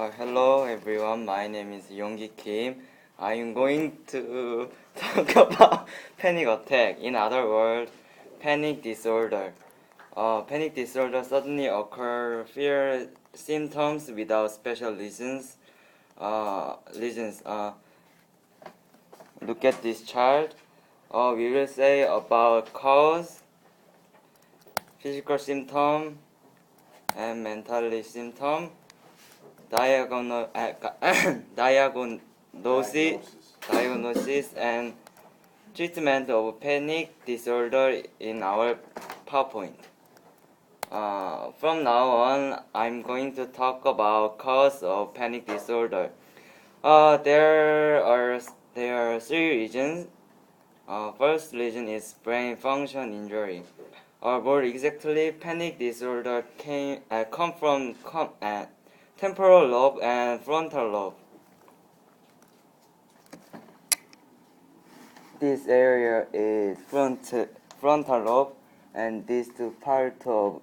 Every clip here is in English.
Uh, hello everyone, my name is Yonggi Kim. I am going to talk about panic attack. In other words, panic disorder. Uh, panic disorder suddenly occur fear symptoms without special reasons. Uh, reasons. Uh, look at this chart. Uh, we will say about cause, physical symptom, and mentally symptom. Diagonal, uh, diagnosis, diagnosis and treatment of panic disorder in our PowerPoint. Uh, from now on, I'm going to talk about cause of panic disorder. Uh, there are there are three reasons. Uh, first reason is brain function injury. Or more exactly, panic disorder came uh, come from com, uh, temporal lobe and frontal lobe. This area is front frontal lobe, and these two parts of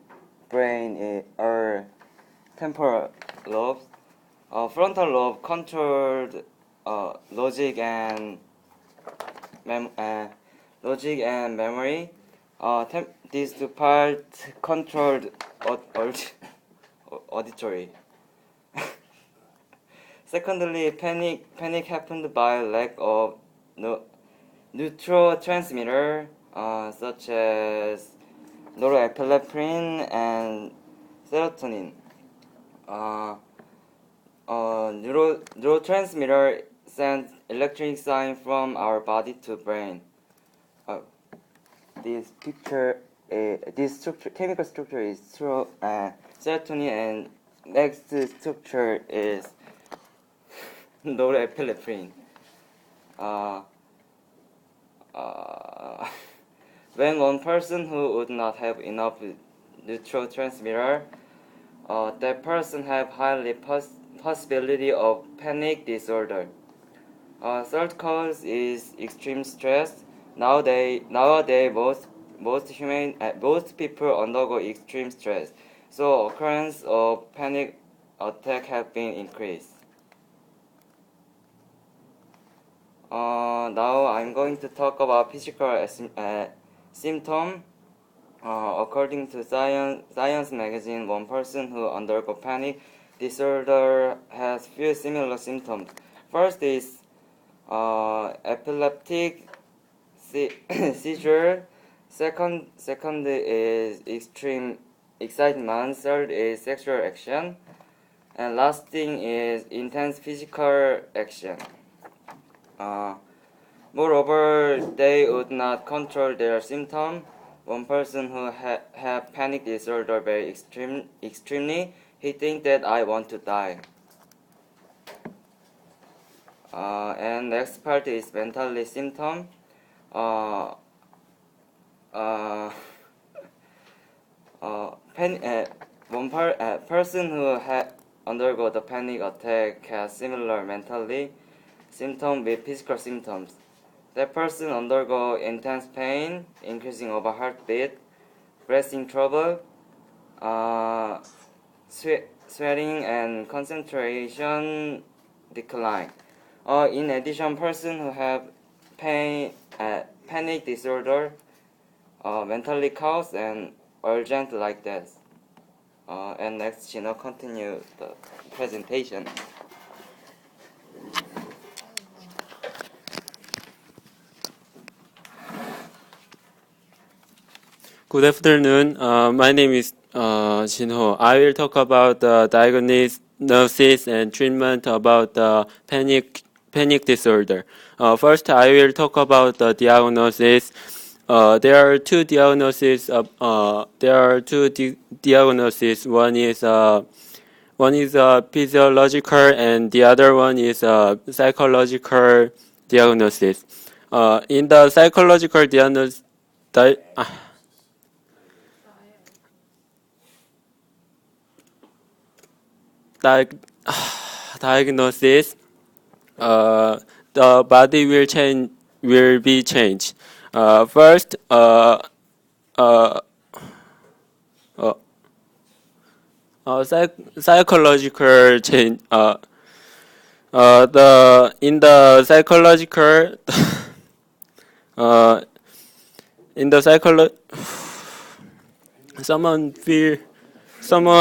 brain are temporal lobes. Uh, frontal lobe controlled uh, logic and mem- uh, logic and memory. Uh, these two parts controlled aud- auditory. Secondly, panic panic happened by lack of no, neurotransmitter uh, such as norepinephrine and serotonin. Uh, uh, neuro, neurotransmitter sends electric sign from our body to brain. Uh, this picture, uh, this structure, chemical structure is through, uh, serotonin, and next structure is norepinephrine. Uh, uh, when one person who would not have enough neurotransmitter, uh, that person have highly pos- possibility of panic disorder. Uh, third cause is extreme stress. Nowadays, nowadays most most human uh, most people undergo extreme stress, so occurrence of panic attack have been increased. Uh, now I'm going to talk about physical uh, symptom. Uh, according to Science, Science magazine, one person who undergo panic disorder has few similar symptoms. First is uh, epileptic seizure. Second, second is extreme excitement. Third is sexual action, and last thing is intense physical action. Uh, moreover, they would not control their symptom. One person who ha- have panic disorder very extreme, extremely, he think that I want to die. Uh, and next part is mentally symptom. Uh, uh, uh, pan- uh, one per- uh, person who ha- undergo the panic attack has similar mentally symptom with physical symptoms. That person undergo intense pain, increasing of heartbeat, breathing trouble, uh, swe- sweating, and concentration decline. Uh, in addition, person who have pain, uh, panic disorder, uh, mentally cause and urgent like this. Uh, and next, she Gino continue the presentation. Good afternoon. Uh, my name is uh. I will talk about the diagnosis and treatment about the panic panic disorder. Uh, first, I will talk about the diagnosis. Uh, there are two diagnoses. Uh, there are two di- diagnoses. One is uh, one is uh, physiological, and the other one is uh, psychological diagnosis. Uh, in the psychological diagnosis, di- diag- diagnosis, uh, the body will change will be changed. Uh, first, uh, uh, uh, uh, psych- psychological change. Uh, uh, the in the psychological, uh, in the psycholo, someone feel, someone